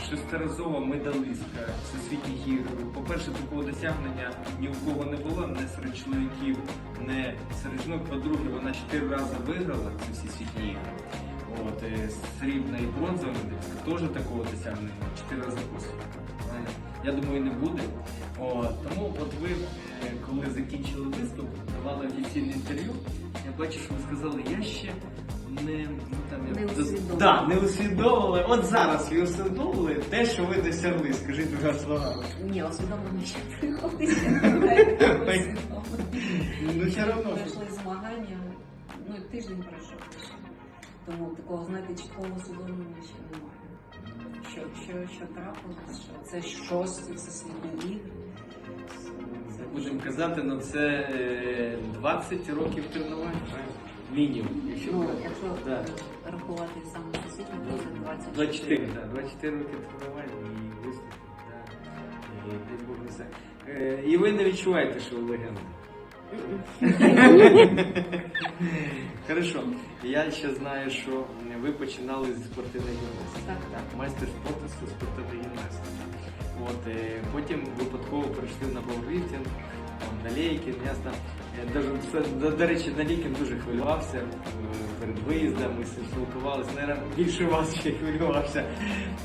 шестиразова медалистка всесвітніх ігор. По-перше, такого досягнення ні у кого не було, не серед чоловіків, не серед жінок. По-друге, вона чотири рази виграла ці всесвітні ігри. От, е, срібна і бронзова медалістка теж такого досягнення чотири рази поспіль. Я думаю, не буде. От, тому от ви, е, коли закінчили виступ, давали офіційне інтерв'ю, я бачу, що ви сказали, я ще не, ну, там, Не усвідомила. Да, не усвідомили. От зараз ви усвідомили те, що ви досягли. Скажіть два слова. Ні, усвідомлення ще приходить. Ну все одно. Пройшли змагання, ну і тиждень пройшов. Тому такого, знаєте, чіткого усвідомлення ще немає. Що, що, що трапилось, що це щось, це світні ігри. Будемо казати, ну це е, 20 років тренувань, правильно? Мінімум. Якщо Ну, якщо Да. рахувати саме всесвітньо, то це 24. 24, да, 24 роки тренувань і виступів. Да. І, дай Бог несе. Е, і ви не відчуваєте, що ви легенда. Хорошо. Я ще знаю, що ви починали зі спортивної гімнастики. Так. Так, майстер спорту з спортивної гімнастики. От, е, потім випадково перейшли на пауерліфтинг, там, на лейкін, ясно. Е, Даже, до, до речі, на лейкін дуже хвилювався е, перед виїздом, ми спілкувалися, наверное, більше вас ще хвилювався.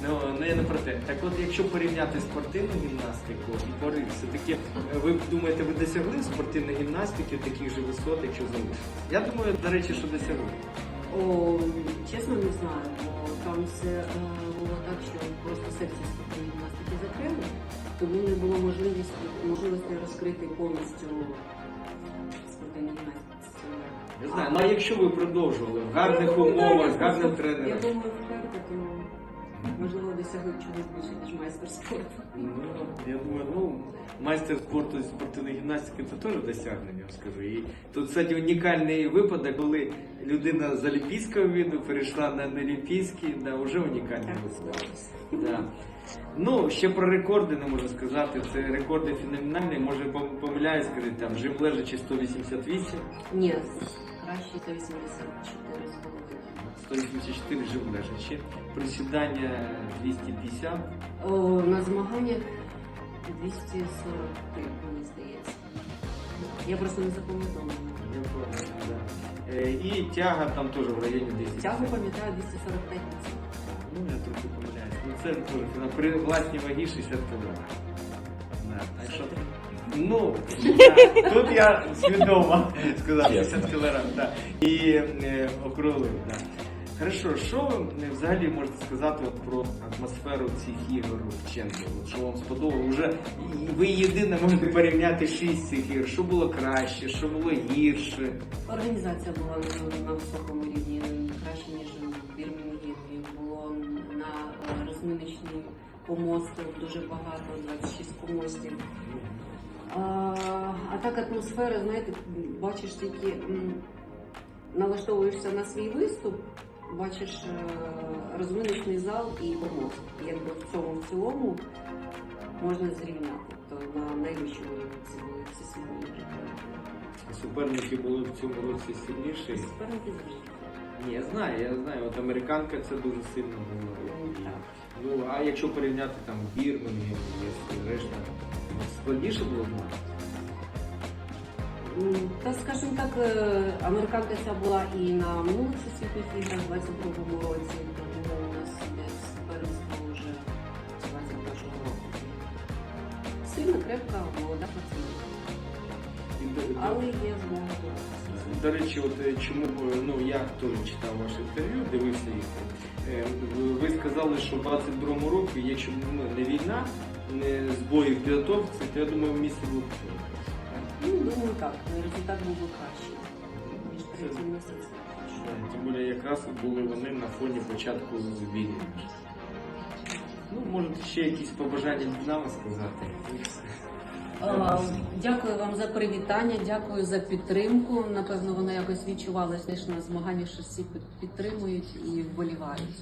Ну, ну я не про те. Так от, якщо порівняти спортивну гімнастику і порив, все-таки е, ви думаєте, ви досягли спортивної гімнастики таких же висот, якщо залишилися? Я думаю, до речі, що досягли. О, чесно не знаю, бо там все е, було так, що просто секція спортивної гімнастики закрили, тому не було можливості, можливості розкрити повністю Я знаю, ну а якщо ви продовжували в гарних умовах, гарним тренером. Я думаю, думаю, вперше, то можливо досягли чогось більше, ніж майстер спорту. Ну, я думаю, ну, майстер спорту зі спортивної гімнастики це теж досягнення, я вам скажу. І тут, кстати, унікальний випадок, коли людина з олімпійського виду перейшла на неолімпійський, да, вже унікальний. Да. Ну, ще про рекорди не можу сказати. Це рекорди феноменальні. Може помиляюсь, скажіть, там жим лежачи 188, Ні, краще 184 з головою. 184 жим лежачи, присідання 250. О, на змаганнях 243, мені здається. Я просто не. Е, І тяга там теж в районі 10. Тягу пам'ятаю 245 Ну, я трохи помиляюсь. Ну, це теж на при власній вагі 60 кг. Так що, ну, я, тут я свідомо сказав 60 кг, да. І е, округлив, да. Хорошо, що ви е, взагалі можете сказати от про атмосферу цих ігор в Ченко? От Що вам сподобалося? Уже і ви єдине можете порівняти шість цих ігор. Що було краще, що було гірше? Організація була на, на високому рівні, краще, ніж в Бірмінгемі. Було на е, розминочній помостах дуже багато, 26 помостів. А, так атмосфера, знаєте, бачиш тільки налаштовуєшся на свій виступ, бачиш е, розминочний зал і помост. Якби в цьому в цілому можна зрівняти. Тобто на найвищому рівні це були всесвітні ігри. Суперники були в цьому році сильніші. Суперники завжди. Ні, я знаю, я знаю. От американка це дуже сильно була. Ну. Ну, а якщо порівняти там Бірмінгем решта, складніше було змагатися? М, Та скажімо так, е, американка ця була і на минулих всесвітніх іграх в 22-му році, тому у нас іде суперництво вже 21-го року. Сильна, крепка, молода до- Але є змога. До речі, от е, чому ну я теж читав ваше інтерв'ю, дивився їх. Е, ви- сказали, що в 22-му році, якщо ну, не війна, не збої в підготовці, то я думаю, місце було б. Ну, думаю, так, результат був би кращий, ніж третій місяць. Тим більше якраз були вони на фоні початку війни. Ну, можете ще якісь побажання нами сказати. Е, Дякую вам за привітання, дякую за підтримку. Напевно, воно якось відчувалося теж на змаганнях, що всі під- підтримують і вболівають.